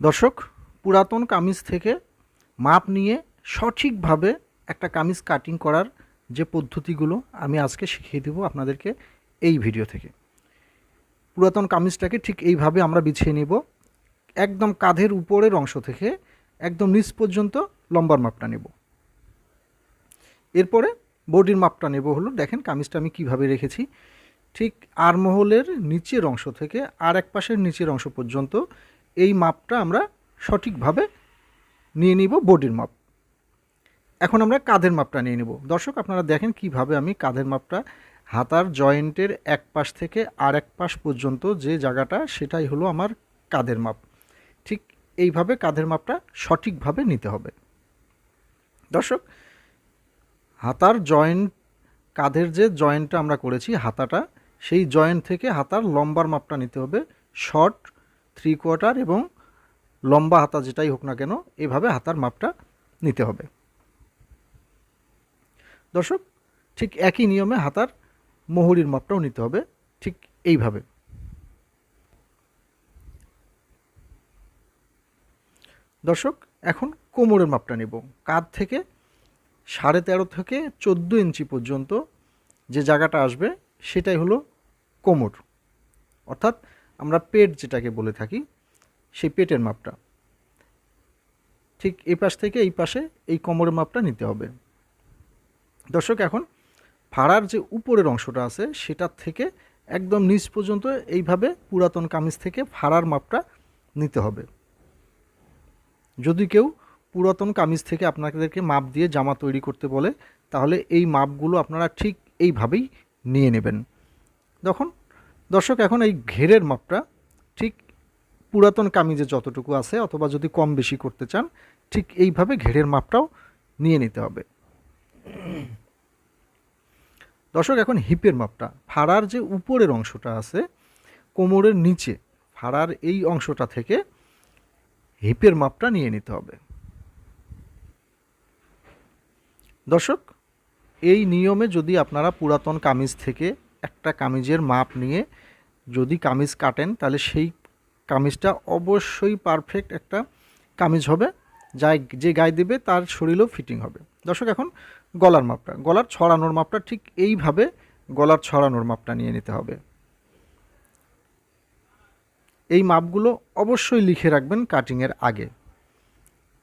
দর্শক, পুরাতন কামিজ থেকে মাপ নিয়ে সঠিকভাবে একটা কামিজ কাটিং করার যে পদ্ধতিগুলো আমি আজকে শিখিয়ে দেবো আপনাদেরকে এই ভিডিও থেকে। পুরাতন কামিজটাকে ঠিক এইভাবে আমরা বিছিয়ে নেব। একদম কাঁধের উপরের অংশ থেকে একদম নিচ পর্যন্ত লম্বার মাপটা নেব। এরপরে বডির মাপটা নেব হলো, দেখেন কামিজটা আমি কীভাবে রেখেছি। ঠিক আরমহলের নিচের অংশ থেকে আর এক পাশের নিচের অংশ পর্যন্ত এই মাপটা আমরা সঠিকভাবে নিয়ে নিব বডির মাপ। এখন আমরা কাঁধের মাপটা নিয়ে নেব। দর্শক, আপনারা দেখেন কীভাবে আমি কাঁধের মাপটা হাতার জয়েন্টের এক পাশ থেকে আর এক পাশ পর্যন্ত যে জায়গাটা, সেটাই হলো আমার কাঁধের মাপ। ঠিক এইভাবে কাঁধের মাপটা সঠিকভাবে নিতে হবে। দর্শক, হাতার জয়েন্ট, কাঁধের যে জয়েন্টটা আমরা করেছি হাতাটা, সেই জয়েন্ট থেকে হাতার লম্বার মাপটা নিতে হবে শর্ট থ্রি কোয়ার্টার এবং লম্বা হাতা যেটাই হোক না কেন, এভাবে হাতার মাপটা নিতে হবে। দর্শক, ঠিক একই নিয়মে হাতার মোহরির মাপটাও নিতে হবে, ঠিক এইভাবে। দর্শক, এখন কোমরের মাপটা নেব। কাঁধ থেকে সাড়ে তেরো থেকে চোদ্দ ইঞ্চি পর্যন্ত যে জায়গাটা আসবে, সেটাই হলো কোমর। অর্থাৎ আমরা পেট যেটাকে বলে থাকি, সেই পেটের মাপটা। ঠিক এই পাশ থেকে এই পাশে এই কোমরের মাপটা নিতে হবে। দর্শক, এখন ফাড়ার যে উপরের অংশটা আছে সেটার থেকে একদম নিচ পর্যন্ত এইভাবে পুরাতন কামিজ থেকে ফাড়ার মাপটা নিতে হবে। যদি কেউ পুরাতন কামিজ থেকে আপনাদেরকে মাপ দিয়ে জামা তৈরি করতে বলে, তাহলে এই মাপগুলো আপনারা ঠিক এইভাবেই নিয়ে নেবেন। তখন দর্শক, এখন এই ঘেরের মাপটা ঠিক পুরাতন কামিজে যতটুকু আছে অথবা যদি কম বেশি করতে চান, ঠিক এইভাবে ঘেরের মাপটাও নিয়ে নিতে হবে। দর্শক, এখন হিপের মাপটা। ফাড়ার যে উপরের অংশটা আছে, কোমরের নিচে ফাড়ার এই অংশটা থেকে হিপের মাপটা নিয়ে নিতে হবে। দর্শক, এই নিয়মে যদি আপনারা পুরাতন কামিজ থেকে একটা কামিজের মাপ নিয়ে যদি কামিজ কাটেন, তাহলে সেই কামিজটা অবশ্যই পারফেক্ট একটা কামিজ হবে। যাই, যে গায়ে দেবে তার শরীরেও ফিটিং হবে। দর্শক, এখন গলার মাপটা। গলার ছড়ানোর মাপটা ঠিক এইভাবে গলার ছড়ানোর মাপটা নিয়ে নিতে হবে। এই মাপগুলো অবশ্যই লিখে রাখবেন কাটিংয়ের আগে।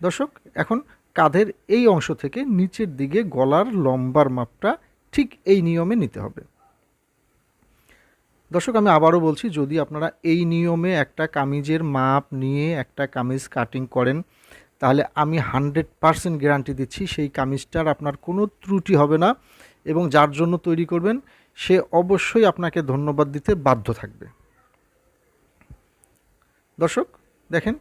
দর্শক, এখন কাঁধের এই অংশ থেকে নিচের দিকে গলার লম্বার মাপটা ঠিক এই নিয়মে নিতে হবে। দর্শক, আমি আবারও বলছি, যদি আপনারা এই নিয়মে একটা কামিজের মাপ নিয়ে একটা কামিজ কাটিং করেন, তাহলে আমি হানড্রেড পারসেন্ট গ্যারান্টি দিচ্ছি, সেই কামিজটার আপনার কোনো ত্রুটি হবে না এবং যার জন্য তৈরি করবেন, সে অবশ্যই আপনাকে ধন্যবাদ দিতে বাধ্য থাকবে। দর্শক, দেখেন,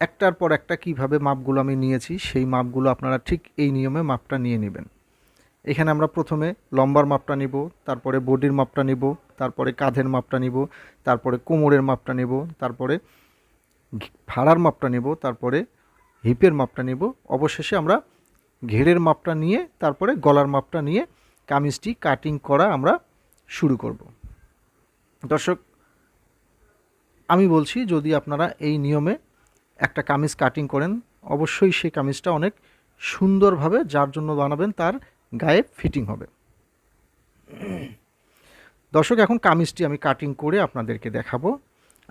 একটার পর একটা কীভাবে মাপগুলো আমি নিয়েছি, সেই মাপগুলো আপনারা ঠিক এই নিয়মে মাপটা নিয়ে নেবেন। এখানে আমরা প্রথমে লম্বার মাপটা নিব, তারপরে বডির মাপটা নিব তারপরে কাঁধের মাপটা নিব, তারপরে কোমরের মাপটা নেব, তারপরে ভাড়ার মাপটা নেব, তারপরে হিপের মাপটা নেব। অবশেষে আমরা ঘেরের মাপটা নিয়ে, তারপরে গলার মাপটা নিয়ে কামিজটি কাটিং করা আমরা শুরু করব। দর্শক, আমি বলছি, যদি আপনারা এই নিয়মে একটা কামিজ কাটিং করেন, অবশ্যই সেই কামিজটা অনেক সুন্দরভাবে যার জন্য বানাবেন তার গায়ে ফিটিং হবে। দর্শক, এখন কামিজটি আমি কাটিং করে আপনাদেরকে দেখাবো।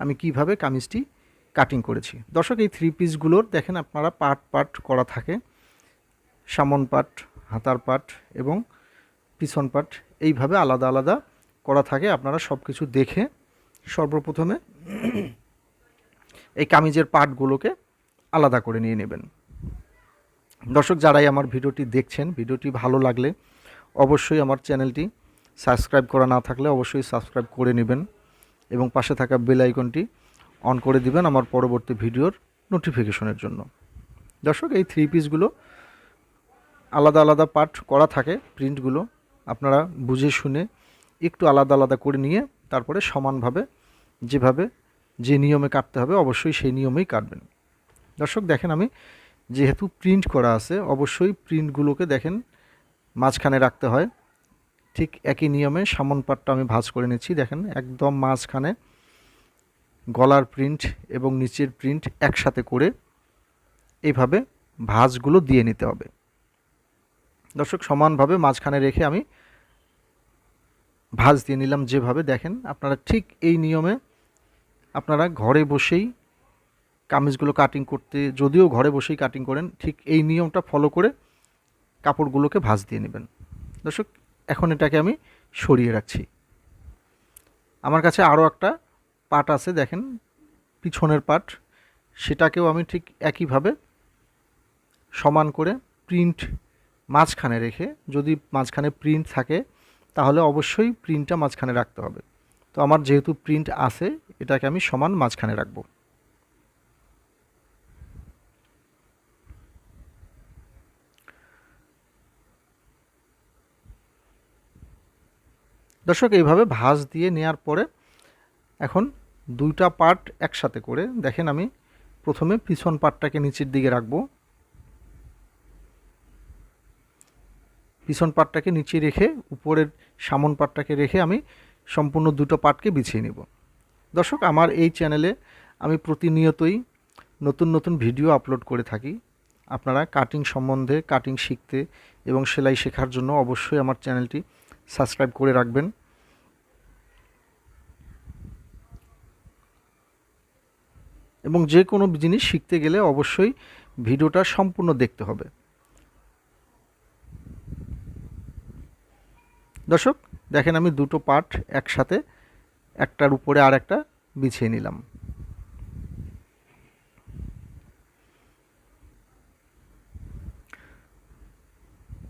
আমি কীভাবে কামিজটি কাটিং করেছি। দর্শক, এই থ্রি পিসগুলোর দেখেন আপনারা পার্ট পার্ট করা থাকে। সামন পার্ট হাতার পার্ট এবং পিছন পার্ট এইভাবে আলাদা আলাদা করা থাকে। আপনারা সব কিছু দেখে সর্বপ্রথমে এই কামিজের পার্টগুলোকে আলাদা করে নিয়ে নেবেন। দর্শক, যারাই আমার ভিডিওটি দেখছেন, ভিডিওটি ভালো লাগলে অবশ্যই আমার চ্যানেলটি সাবস্ক্রাইব করা না থাকলে অবশ্যই সাবস্ক্রাইব করে নেবেন এবং পাশে থাকা বেল আইকনটি অন করে দিবেন আমার পরবর্তী ভিডিওর নোটিফিকেশনের জন্য। দর্শক, এই থ্রি পিসগুলো আলাদা আলাদা পার্ট করা থাকে প্রিন্টগুলো আপনারা বুঝে শুনে একটু আলাদা আলাদা করে নিয়ে তারপরে সমানভাবে যেভাবে যে নিয়মে কাটতে হবে অবশ্যই সেই নিয়মেই কাটবেন। দর্শক, দেখেন আমি যেহেতু প্রিন্ট করা আছে, অবশ্যই প্রিন্টগুলোকে দেখেন মাঝখানে রাখতে হয়। ঠিক একই নিয়মে সামন পাটটা আমি ভাজ করে নিচ্ছি। দেখেন, একদম মাঝখানে গলার প্রিন্ট এবং নিচের প্রিন্ট একসাথে করে এইভাবে ভাঁজগুলো দিয়ে নিতে হবে। দর্শক, সমানভাবে মাঝখানে রেখে আমি ভাঁজ দিয়ে নিলাম যেভাবে। দেখেন, আপনারা ঠিক এই নিয়মে আপনারা ঘরে বসেই কামিজগুলো কাটিং করতে, যদিও ঘরে বসেই কাটিং করেন, ঠিক এই নিয়মটা ফলো করে কাপড়গুলোকে ভাঁজ দিয়ে নেবেন। দর্শক এখন এটাকে আমি সরিয়ে রাখছি। আমার কাছে আরও একটা পাট আছে, দেখেন, পিছনের পাট। সেটাকেও আমি ঠিক একইভাবে সমান করে প্রিন্ট মাঝখানে রেখে, যদি মাঝখানে প্রিন্ট থাকে, তাহলে অবশ্যই প্রিন্টটা মাঝখানে রাখতে হবে। তো আমার যেহেতু প্রিন্ট আছে, এটাকে আমি সমান মাঝখানে রাখব। দর্শক, এইভাবে ভাঁজ দিয়ে নেওয়ার পরে এখন দুইটা পার্ট একসাথে করে দেখেন আমি প্রথমে পিছন পার্টটাকে নিচের দিকে রাখব। পিছন পার্টটাকে নিচে রেখে উপরের সামন পার্টটাকে রেখে আমি সম্পূর্ণ দুটো পার্টকে বিছিয়ে নেব। দর্শক, আমার এই চ্যানেলে আমি প্রতিনিয়তই নতুন নতুন ভিডিও আপলোড করে থাকি। আপনারা কাটিং সম্বন্ধে, কাটিং শিখতে এবং সেলাই শেখার জন্য অবশ্যই আমার চ্যানেলটি সাবস্ক্রাইব করে রাখবেন। এবং যে কোনো জিনিস শিখতে গেলে অবশ্যই ভিডিওটা সম্পূর্ণ দেখতে হবে। দর্শক, দেখেন আমি দুটো পার্ট একসাথে, একটার উপরে আর একটা বিছিয়ে নিলাম।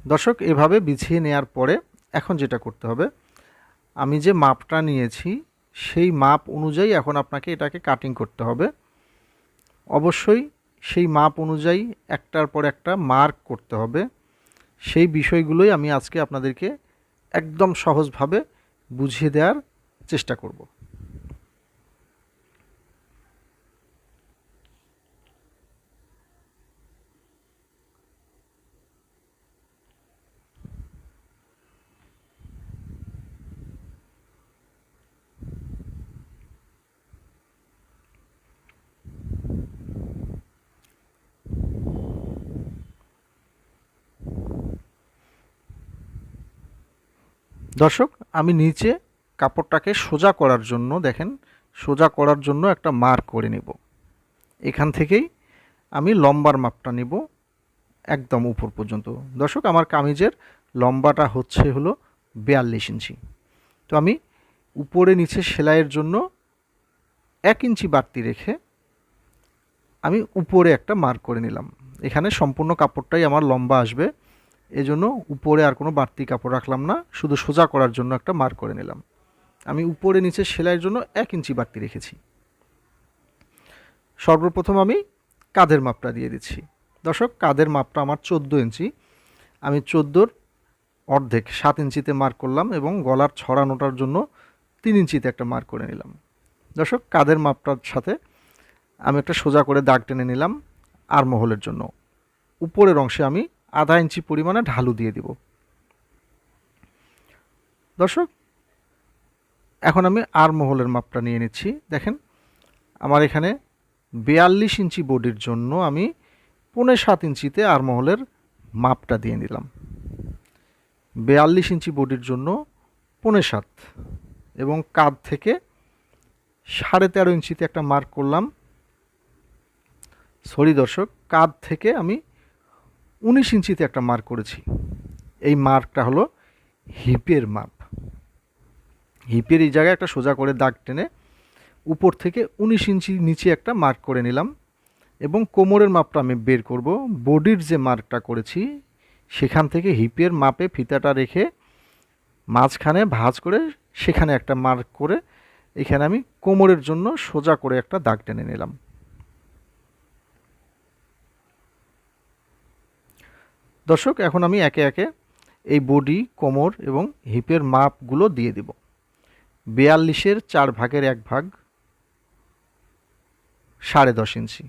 দর্শক, এভাবে বিছিয়ে নেয়ার পরে এখন যেটা করতে হবে, আমি যে মাপটা নিয়েছি, সেই মাপ অনুযায়ী এখন আপনাকে এটাকে কাটিং করতে হবে। অবশ্যই সেই মাপ অনুযায়ী একটার পর একটা মার্ক করতে হবে। সেই বিষয়গুলোই আমি আজকে আপনাদেরকে একদম সহজভাবে বুঝিয়ে দেওয়ার চেষ্টা করব। দর্শক, আমি নিচে কাপড়টাকে সোজা করার জন্য, দেখেন, সোজা করার জন্য একটা মার্ক করে নেব। এখান থেকেই আমি লম্বার মাপটা নেব একদম উপর পর্যন্ত। দর্শক, আমার কামিজের লম্বাটা হচ্ছে হলো বিয়াল্লিশ ইঞ্চি। তো আমি উপরে নিচে সেলাইয়ের জন্য এক ইঞ্চি বাড়তি রেখে আমি উপরে একটা মার্ক করে নিলাম। এখানে সম্পূর্ণ কাপড়টাই আমার লম্বা আসবে। এজন্য উপরে আর কোনো বাড়তি কাপড় রাখলাম না, শুধু সোজা করার জন্য একটা মার্ক করে নিলাম। আমি উপরে নিচে সেলাইয়ের জন্য এক ইঞ্চি বাড়তি রেখেছি। সর্বপ্রথম আমি কাঁধের মাপটা দিয়ে দিচ্ছি। দর্শক, কাঁধের মাপটা আমার চোদ্দ ইঞ্চি। আমি চোদ্দোর অর্ধেক, সাত ইঞ্চিতে মার্ক করলাম এবং গলার ছড়ানোটার জন্য তিন ইঞ্চিতে একটা মার্ক করে নিলাম। দর্শক, কাঁধের মাপটার সাথে আমি একটা সোজা করে দাগ টেনে নিলাম আর মহলের জন্য। উপরের অংশে আমি আধা ইঞ্চি পরিমাণে ঢালু দিয়ে দিব। দর্শক, এখন আমি আর মহলের মাপটা নিয়ে নিচ্ছি। দেখেন, আমার এখানে বিয়াল্লিশ ইঞ্চি বডির জন্য আমি পৌনে সাত ইঞ্চিতে আর মহলের মাপটা দিয়ে নিলাম। বিয়াল্লিশ ইঞ্চি বডির জন্য পৌনে সাত এবং কাঁধ থেকে সাড়ে তেরো ইঞ্চিতে একটা মার্ক করলাম। সরি দর্শক, কাঁধ থেকে আমি উনিশ ইঞ্চিতে একটা মার্ক করেছি। এই মার্কটা হলো হিপের মাপ হিপের এই জায়গায় একটা সোজা করে দাগ টেনে উপর থেকে উনিশ ইঞ্চি নিচে একটা মার্ক করে নিলাম এবং কোমরের মাপটা আমি বের করব। বডির যে মার্কটা করেছি, সেখান থেকে হিপের মাপে ফিতাটা রেখে মাঝখানে ভাঁজ করে সেখানে একটা মার্ক করে এখানে আমি কোমরের জন্য সোজা করে একটা দাগ টেনে নিলাম। দর্শক, এখন আমি একে একে এই বডি কোমর এবং হিপের মাপগুলো দিয়ে দেব। বিয়াল্লিশের চার ভাগের এক ভাগ সাড়ে দশ ইঞ্চি।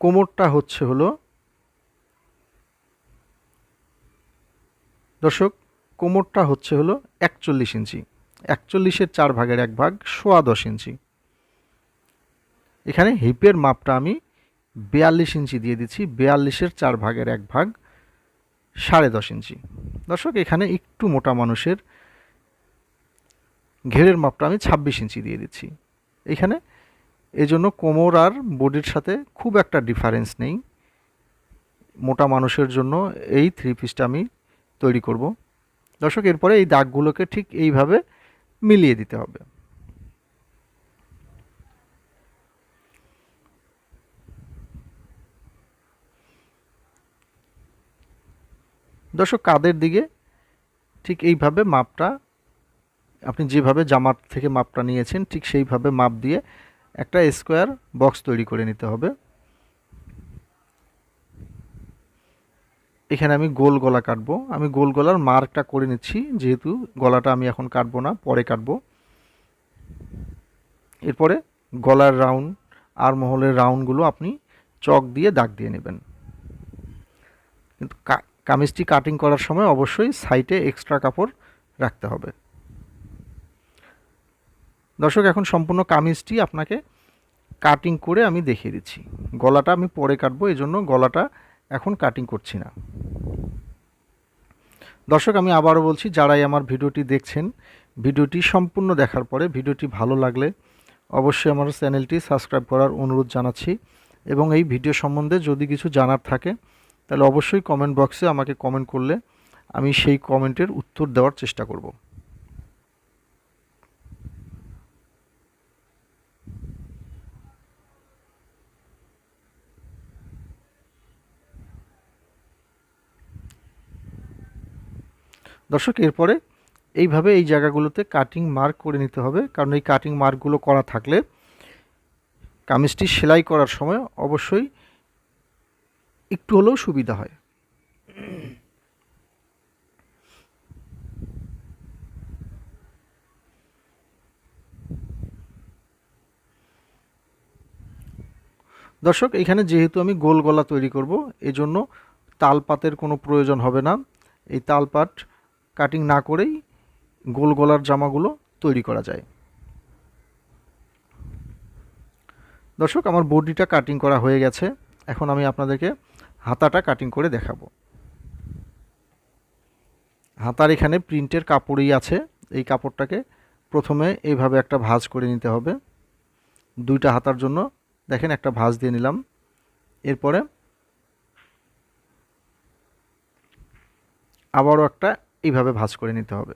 কোমরটা হচ্ছে হলো দর্শক, কোমরটা হচ্ছে হলো একচল্লিশ ইঞ্চি। একচল্লিশের চার ভাগের এক ভাগ সোয়া দশ ইঞ্চি। এখানে হিপের মাপটা আমি বিয়াল্লিশ ইঞ্চি দিয়ে দিচ্ছি, বিয়াল্লিশের চার ভাগের এক ভাগ সাড়ে দশ ইঞ্চি। দর্শক, এখানে একটু মোটা মানুষের ঘেরের মাপটা আমি ছাব্বিশ ইঞ্চি দিয়ে দিচ্ছি। এখানে এজন্য কোমর আর বডির সাথে খুব একটা ডিফারেন্স নেই। মোটা মানুষের জন্য এই থ্রি পিসটা আমি তৈরি করব। দর্শক, এরপরে এই দাগগুলোকে ঠিক এইভাবে মিলিয়ে দিতে হবে। দর্শক, কাদের দিকে? ঠিক এইভাবে মাপটা, আপনি যেভাবে জামার থেকে মাপটা নিয়েছেন, ঠিক সেইভাবে মাপ দিয়ে একটা স্কোয়ার বক্স তৈরি করে নিতে হবে। এখানে আমি গোল গলা কাটবো। আমি গোল গলার মার্কটা করে নিচ্ছি, যেহেতু গলাটা আমি এখন কাটবো না, পরে কাটবো। এরপরে গলার রাউন্ড, আর মহলের রাউন্ডগুলো আপনি চক দিয়ে দাগ দিয়ে নেবেন। কিন্তু কামিজটি কাটিং করার সময় অবশ্যই সাইটে এক্সট্রা কাপড় রাখতে হবে। দর্শক, এখন সম্পূর্ণ কামিজটি আপনাকে কাটিং করে আমি দেখিয়ে দিচ্ছি। গলাটা আমি পরে কাটবো এই জন্য গলাটা এখন কাটিং করছি না। দর্শক, আমি আবারও বলছি, যারাই আমার ভিডিওটি দেখছেন, ভিডিওটি সম্পূর্ণ দেখার পরে ভিডিওটি ভালো লাগলে অবশ্যই আমার চ্যানেলটি সাবস্ক্রাইব করার অনুরোধ জানাচ্ছি এবং এই ভিডিও সম্বন্ধে যদি কিছু জানার থাকে তাহলে অবশ্যই কমেন্ট বক্সে আমাকে কমেন্ট করলে আমি সেই কমেন্টের উত্তর দেওয়ার চেষ্টা করব। দর্শক, এরপরে এইভাবে এই জায়গাগুলোতে কাটিং মার্ক করে নিতে হবে। কারণ এই কাটিং মার্কগুলো করা থাকলে কামিজটি সেলাই করার সময় অবশ্যই একটু হলেও সুবিধা হয়। দর্শক, এখানে যেহেতু আমি গোল গলা তৈরি করব, এজন্য তালপাতের কোনো প্রয়োজন হবে না। এই তালপাট কাটিং না করেই গোল গলার জামাগুলো তৈরি করা যায়। দর্শক, আমার বডিটা কাটিং করা হয়ে গেছে। এখন আমি আপনাদেরকে হাতাটা কাটিং করে দেখাবো। হাতার এখানে প্রিন্টের কাপড়ই আছে। এই কাপড়টাকে প্রথমে এইভাবে একটা ভাঁজ করে নিতে হবে। দুইটা হাতার জন্য দেখেন একটা ভাঁজ দিয়ে নিলাম। এরপরে আবারও একটা এইভাবে ভাঁজ করে নিতে হবে।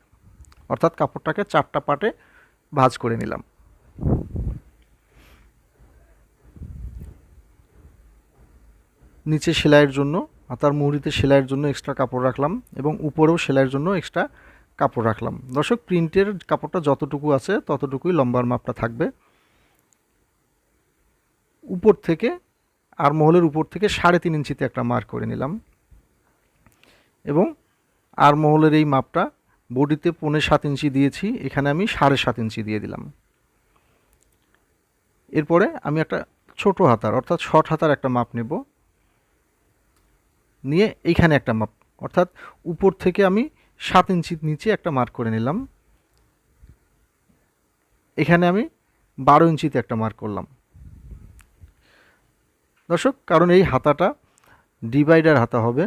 অর্থাৎ কাপড়টাকে চারটা পাটে ভাঁজ করে নিলাম। নিচে সেলাইয়ের জন্য হাতার মুহুরিতে সেলাইয়ের জন্য এক্সট্রা কাপড় রাখলাম এবং উপরেও সেলাইয়ের জন্য এক্সট্রা কাপড় রাখলাম। দর্শক প্রিন্টের কাপড়টা যতটুকু আছে ততটুকুই লম্বার মাপটা থাকবে। উপর থেকে আর মহলের উপর থেকে সাড়ে তিন ইঞ্চিতে একটা মার্ক করে নিলাম। এবং আর মহলের এই মাপটা বডিতে পৌনে সাত ইঞ্চি দিয়েছি, এখানে আমি সাড়ে সাত ইঞ্চি দিয়ে দিলাম। এরপরে আমি একটা ছোট হাতার, অর্থাৎ শর্ট হাতার একটা মাপ নেব। নিয়ে এইখানে একটা মাপ। অর্থাৎ উপর থেকে আমি সাত ইঞ্চির নিচে একটা মার্ক করে নিলাম। এখানে আমি বারো ইঞ্চিতে একটা মার্ক করলাম। দর্শক, কারণ এই হাতাটা ডিভাইডার হাতা হবে,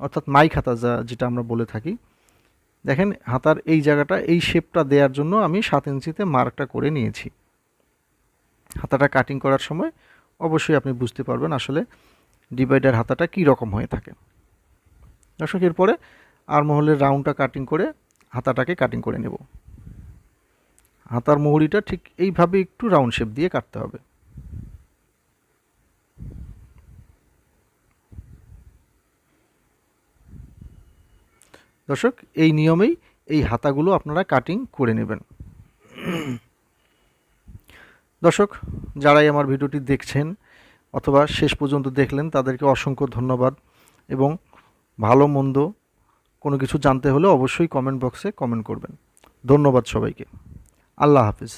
অর্থাৎ মাইক হাতা যা, যেটা আমরা বলে থাকি। দেখেন, হাতার এই জায়গাটা, এই শেপটা দেওয়ার জন্য আমি সাত ইঞ্চিতে মার্কটা করে নিয়েছি। হাতাটা কাটিং করার সময় অবশ্যই আপনি বুঝতে পারবেন আসলে ডিভাইডার হাতাটা কী রকম হয়ে থাকে। দর্শক, এরপরে আর মহলের রাউন্ডটা কাটিং করে হাতাটাকে কাটিং করে নেব। হাতার মুহুরিটা ঠিক এইভাবে একটু রাউন্ড শেপ দিয়ে কাটতে হবে। দর্শক, এই নিয়মেই এই হাতাগুলো আপনারা কাটিং করে নেবেন। দর্শক, যারাই আমার ভিডিওটি দেখছেন অথবা শেষ পর্যন্ত দেখলেন, তাদেরকে অসংখ্য ধন্যবাদ এবং ভালো, মন্দ কোনো কিছু জানতে হলে অবশ্যই কমেন্ট বক্সে কমেন্ট করবেন। ধন্যবাদ সবাইকে। আল্লাহ হাফিজ।